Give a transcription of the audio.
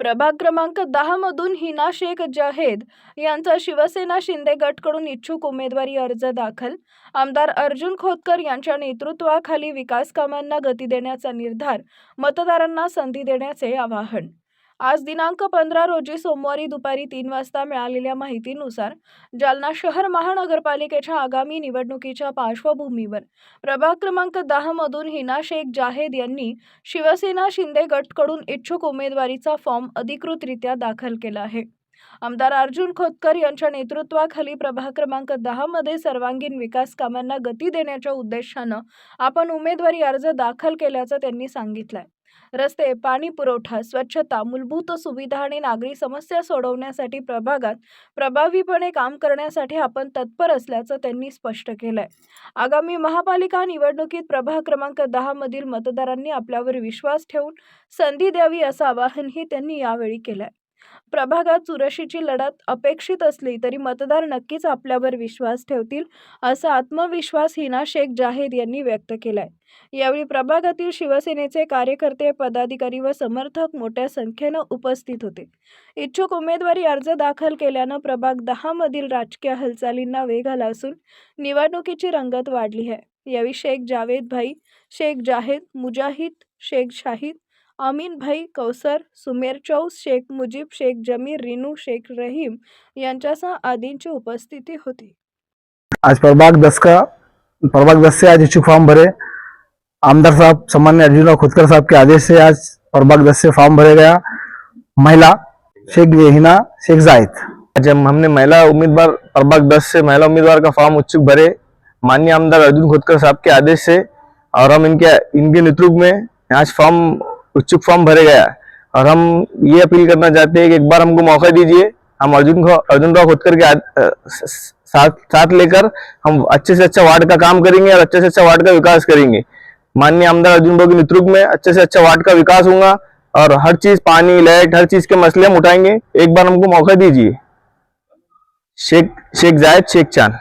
प्रभाग क्रमांक दहा मधून हिना शेख जाहेद यांचा शिवसेना शिंदे गटकडून इच्छुक उमेदवारी अर्ज दाखल. आमदार अर्जुन खोतकर यांच्या नेतृत्वाखाली विकास कामांना गती देण्याचा निर्धार मतदारांना संधी देण्याचे आवाहन. आज दिनांक पंधरा रोजी सोमवारी दुपारी तीन वाजता मिळालेल्या माहितीनुसार जालना शहर महानगरपालिकेच्या आगामी निवडणुकीच्या पार्श्वभूमीवर प्रभाग क्रमांक दहा मधून हिना शेख जाहेद यांनी शिवसेना शिंदे गटकडून इच्छुक उमेदवारीचा फॉर्म अधिकृतरित्या दाखल केला आहे. आमदार अर्जुन खोतकर यांच्या नेतृत्वाखाली प्रभाग क्रमांक दहामध्ये सर्वांगीण विकास कामांना गती देण्याच्या उद्देशानं आपण उमेदवारी अर्ज दाखल केल्याचं त्यांनी सांगितलंय. रस्ते पाणी पुरवठा स्वच्छता मूलभूत सुविधा आणि नागरी समस्या सोडवण्यासाठी प्रभागात प्रभावीपणे काम करण्यासाठी आपण तत्पर असल्याचं त्यांनी स्पष्ट केलंय. आगामी महापालिका निवडणुकीत प्रभाग क्रमांक दहा मधील मतदारांनी आपल्यावर विश्वास ठेवून संधी द्यावी असं आवाहनही त्यांनी यावेळी केलंय. प्रभागात चुरशीची लढत अपेक्षित असली तरी मतदार नक्कीच आपल्यावर विश्वास ठेवतील असा आत्मविश्वास हिना शेख जाहीर यांनी व्यक्त केलाय. यावेळी प्रभागातील शिवसेनेचे कार्यकर्ते पदाधिकारी व समर्थक मोठ्या संख्येनं उपस्थित होते. इच्छुक उमेदवारी अर्ज दाखल केल्यानं प्रभाग दहा मधील राजकीय हालचालींना वेग आला असून निवडणुकीची रंगत वाढली आहे. यावेळी शेख जावेद भाई शेख जाहेद मुजाहिद शेख शाहिद अमीन भाई कौसर सुमेर चौस शेख मुजीब शेख जमीर रिनू शेख रहीम यांच्यासह आदींची उपस्थिती होती. आज प्रभाग दस का? प्रभाग दस से आज इच्छुक फॉर्म भरे. आमदार साहब सम्मान्य अर्जुन खुदकर साहब के आदेश से आज प्रभाग दस से फॉर्म भरे गया. महिला शेख हिना शेख जायद. आज हम हमने महिला उम्मीदवार प्रभाग दस से महिला उम्मीदवार का फॉर्म उत्सुक भरे. माननीय आमदार अर्जुन खोतकर साहब के आदेश से और हम इनके इनके नेतृत्व में आज फॉर्म उत्सुक फॉर्म भरे गया और हम ये अपील करना चाहते हैं कि एक बार हमको मौका दीजिए, हम अर्जुन को, अर्जुन राव खोतकर के साथ साथ लेकर हम अच्छे से अच्छा वार्ड का काम करेंगे और अच्छे से अच्छा वार्ड का विकास करेंगे। माननीय आमदार अर्जुन राव के नेतृत्व में अच्छे से अच्छा वार्ड का विकास होगा और हर चीज़, पानी, लाइट, हर चीज़ के मसले हम उठाएँगे। एक बार हमको मौका दीजिए। शेख शेख जायद, शेख चाँद।